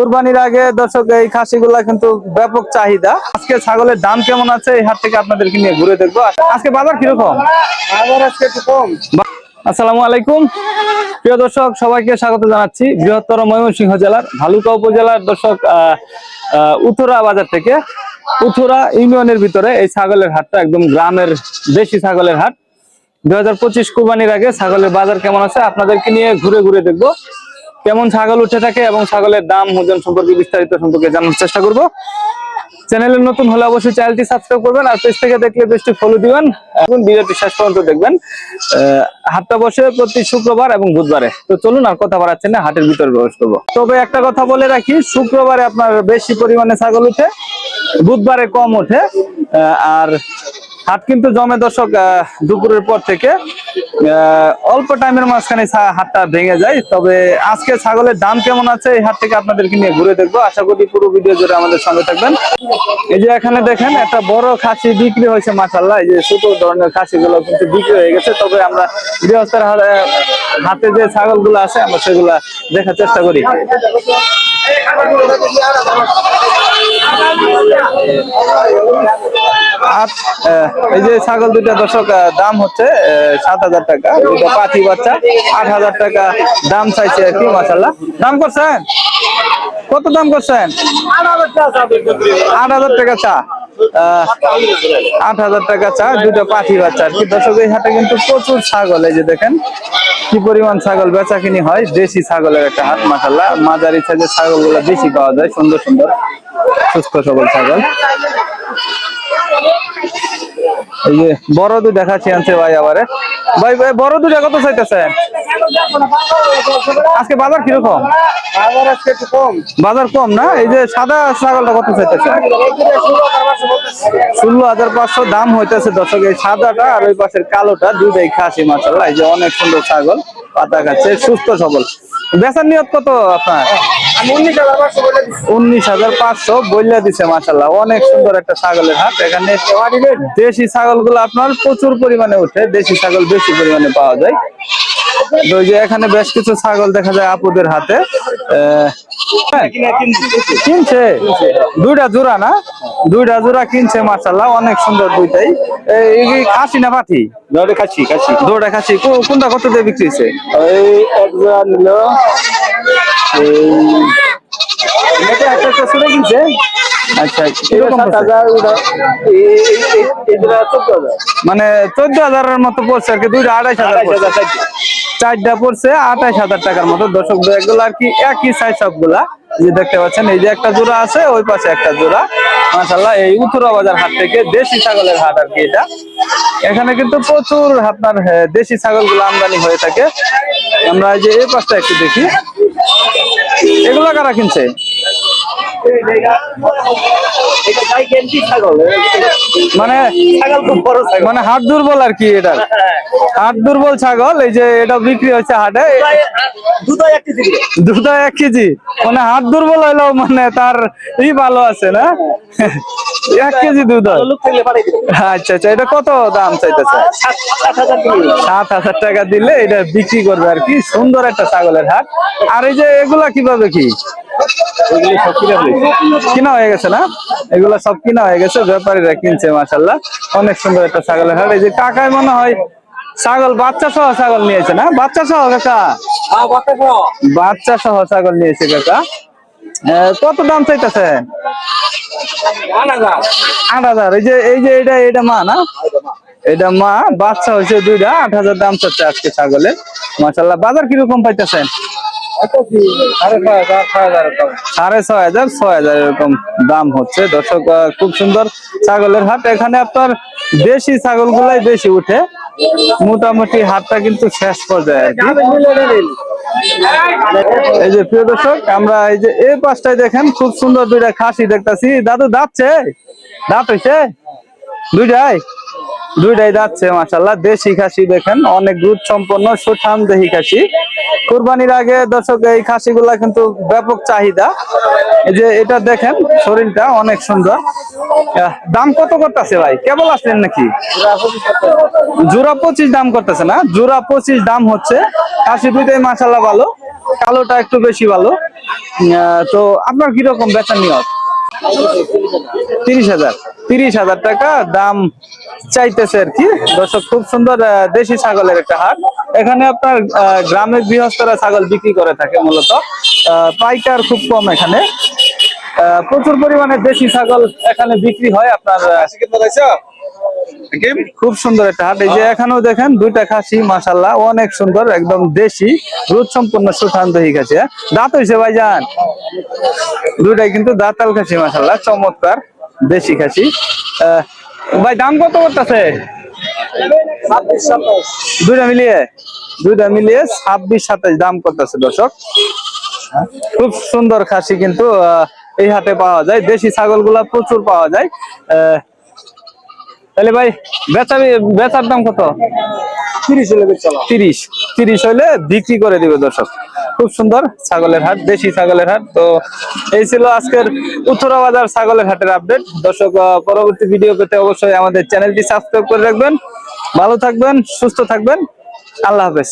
কুরবানির আগে দর্শক এই খাসিগুলা কিন্তু ব্যাপক চাহিদা। আজকে ছাগলের দাম কেমন আছে এই হাট থেকে আপনাদেরকে নিয়ে ঘুরে দেখব। আজকে বাজার কীরকম? আবার আজকে একটু কম। আসসালামু আলাইকুম। প্রিয় দর্শক সবাইকে স্বাগত জানাচ্ছি বৃহত্তর ময়মনসিংহ জেলার ভালুকা উপজেলার দর্শক উথুরা বাজার থেকে। উথুরা ইউনিয়নের ভিতরে এই ছাগলের হাটটা একদম গ্রামের দেশি ছাগলের হাট। দুই হাজার পঁচিশ কুরবানির আগে ছাগলের বাজার কেমন আছে আপনাদেরকে নিয়ে ঘুরে ঘুরে দেখব। কেমন ছাগল উঠে থাকে এবং ছাগলের দাম, ওজন সম্পর্কে বিস্তারিত সম্পর্কে জানার চেষ্টা করব। চ্যানেলে নতুন হলে অবশ্যই চ্যানেলটি সাবস্ক্রাইব করবেন আর পেজ থেকে দেখলে পেজটি ফলো দিবেন। এখন ভিডিওটি শেষ পর্যন্ত দেখবেন। হাটটা বসে প্রতি শুক্রবার এবং বুধবারে। তো চলুন আর কথা বাড়াচ্ছেন না, হাটের ভিতরে প্রবেশ করব। তবে একটা কথা বলে রাখি, শুক্রবারে আপনার বেশি পরিমাণে ছাগল উঠে, বুধবারে কম ওঠে। আর হাট কিন্তু জমে দর্শক দুপুরের পর থেকে। অল্প টাইমের মাঝখানে হাটটা ভেঙে যায়, তবে আজকে ছাগলের দাম কেমন আছে এই হাট থেকে আপনাদেরকে নিয়ে ঘুরে দেখব। আশা করি পুরো ভিডিও জুড়ে আমাদের সঙ্গে থাকবেন। এই যে এখানে দেখেন, একটা বড় খাসি বিক্রি হয়েছে মাসাল্লাহ এই যে ছোট ধরনের খাসিগুলো কিন্তু বিক্রি হয়ে গেছে, তবে আমরা গৃহস্থের হাতে- যে ছাগলগুলো আছে, আমরা সেগুলা দেখার চেষ্টা করি। এই যে ছাগল দুটা দর্শক দাম হচ্ছে সাত হাজার টাকা। দুটো পাখি বাচ্চা, আট হাজার টাকা দাম চাইছে কি মাসাল্লাহ দাম করছেন? কত দাম করছেন? আট হাজার টাকা চা। আট হাজার টাকা চা দুটো পাখি বাচ্চা। আর কি দর্শক, এই হাটে কিন্তু প্রচুর ছাগল, এই যে দেখেন কি পরিমাণ ছাগল বেচা কিনি হয়, দেশি ছাগলের একটা হাট মাসাল্লাহ মাঝারি ছাগলগুলো বেশি পাওয়া যায়, সুন্দর সুন্দর, সুস্থ সবল ছাগল। এই যে বড় দুধ দেখাচ্ছি আনছে ভাই আবারে। ভাই ভাই বড় দুধ কত চাইতেছে? আজকে বাজার কীরকম? বাজার কম। না? এই যে সাদা ছাগলটা কত চাইতেছে? ষোলো হাজার পাঁচশো দাম হইতেছে দর্শক এই সাদাটা আর ওই পাশের কালোটা দুইটাই খাসি মাসাল্লাহ এই যে অনেক সুন্দর ছাগল পাতা খাচ্ছে সুস্থ সবল। বেচার নিয়ত কত আপনার? উনিশ হাজার পাঁচশো বইলা দিছে মাসাল্লাহ অনেক সুন্দর একটা ছাগলের হাট। এখানে দেশি ছাগলগুলো আপনার প্রচুর পরিমাণে উঠে দেশি ছাগল বেশি পরিমাণে পাওয়া যায়। তো যে এখানে বেশ কিছু ছাগল দেখা যায় আপুদের হাতে। আহ, হ্যাঁ, কিনছে? দুইটা জোড়া না? দুইটা জোড়া কিনছে মাসাল্লাহ অনেক সুন্দর দুইটাই। এই খাসি না পাঠি খাচ্ছি খাচ্ছি দুইটা খাসি। কো- কোনটা কত দিয়ে বিক্রি হয়েছে? এই এক জোড়া নিল। এটা একটা কিনছে আচ্ছা মানে চোদ্দ হাজারের মতো পড়ছে আর কি দুইটা আড়াইশ হাজার। চারটা পড়ছে আঠাইশ হাজার টাকার মতো। দর্শক এগুলো আর কি একই সাইজ সবগুলা। যে দেখতে পাচ্ছেন এই যে একটা জোড়া আছে ওই পাশে একটা জোড়া। মাশাল্লাহ এই উত্তরা বাজার হাট থেকে দেশি ছাগলের হাট আর কি এটা। এখানে কিন্তু প্রচুর আপনার হ্যাঁ, দেশি ছাগলগুলো আমদানি হয়ে থাকে। আমরা এই যে এই পাশটা একটু দেখি। এগুলো কারা কিনছে এটা গাই গেন্টি ছাগল মানে ছাগল খুব বড় ছাগল। মানে হাট দুর্বল আর কি এটা হাট দুর্বল ছাগল এই যে এটা বিক্রি হচ্ছে হাটে। দুটো এক কেজি মানে হাত দুর্বল হইলেও মানে তার ই ভালো আছে না? এক কেজি দুধ হয় আচ্ছা আচ্ছা এটা কত দাম চাইতেছে? সাত হাজার টাকা দিলে এটা বিক্রি করবে আর কি। সুন্দর একটা ছাগলের হাট। আর এই যে এগুলা কীভাবে কি? ওইগুলি সব কিনে কিনা হয়ে গেছে না? এগুলা সব কিনা হয়ে গেছে ব্যাপারীরা কিনছে মাসাল্লাহ অনেক সুন্দর একটা ছাগলের হাট। এই যে কাকায় মনে হয় ছাগল বাচ্চা সহ ছাগল নিয়েছে না? বাচ্চা সহ কাকা? হ্যাঁ বাচ্চা সহ ছাগল নিয়েছে কাকা। কত দাম চাইতেছে? আট হাজার। এই যে এই যে এটা এটা মা না? এটা মা বাচ্চা হয়েছে দুইটা আট হাজার দাম চাচ্ছে আজকে ছাগলের। মাসাল্লাহ বাজার কীরকম পাইতেছেন? সাড়ে হাজার হাজার এরকম। দাম হচ্ছে। দর্শক খুব সুন্দর ছাগলের হাট। এখানে আপনার ছাগল গুলাই বেশি মোটামুটি হাটটা কিন্তু শেষ পর্যায়ে এই যে প্রিয় দর্শক, আমরা এই যে এই পাশটায় দেখেন, খুব সুন্দর দুইটা খাসি দেখতাছি। দাদু, দাঁতছে? দাঁত হইছে? দুইটাই? দুইটাই যাচ্ছে মাসাল্লাহ দেশি খাসি দেখেন, অনেক দুধ সম্পন্ন সুঠাম দেহি খাসি। কুরবানির আগে দর্শক, এই খাসিগুলা কিন্তু ব্যাপক চাহিদা। এই যে এটা দেখেন, শরীরটা অনেক সুন্দর। দাম কত করতেছে ভাই? কেবল আসলেন নাকি? জোড়া পঁচিশ দাম করতেছে না? জোড়া পঁচিশ দাম হচ্ছে। খাসি দুইটাই মাসাল্লাহ ভালো। কালোটা একটু বেশি ভালো। তো আপনার কীরকম বেচা নিয়ত? তিরিশ হাজার। তিরিশ হাজার টাকা দাম চাইতেছে আর কি। দর্শক খুব সুন্দর দেশি ছাগলের একটা হাট। এখানে আপনার গ্রামের গৃহস্থরা ছাগল বিক্রি করে থাকে মূলত। পাইকার খুব কম এখানে। প্রচুর পরিমাণে দেশি ছাগল এখানে বিক্রি হয় আপনার খুব সুন্দর একটা হাট। এই যে এখানেও দেখেন দুইটা খাসি মাসাল্লাহ অনেক সুন্দর একদম দেশি রোদ সম্পূর্ণ সুঠান হয়ে হ্যাঁ? দাঁত হয়েছে ভাইজান। দুইটাই কিন্তু দাঁতাল খাসি মাসাল্লাহ চমৎকার। দেশি খাসি। ভাই, দাম কত করতেছে? দুইটা মিলিয়ে দুইটা মিলিয়ে ছাব্বিশ, সাতাশ দাম করতেছে দর্শক। খুব সুন্দর খাসি কিন্তু এই হাটে পাওয়া যায়। দেশি ছাগলগুলা প্রচুর পাওয়া যায়। তাহলে ভাই, বেচা, বেচার দাম কত? তিরিশ হলে তিরিশ। তিরিশ হইলে বিক্রি করে দিবে দর্শক। খুব সুন্দর ছাগলের হাট, দেশি ছাগলের হাট। তো এই ছিল আজকের উত্তরা বাজার ছাগলের হাটের আপডেট। দর্শক পরবর্তী ভিডিও পেতে অবশ্যই আমাদের চ্যানেলটি সাবস্ক্রাইব করে রাখবেন। ভালো থাকবেন, সুস্থ থাকবেন। আল্লাহ হাফেজ।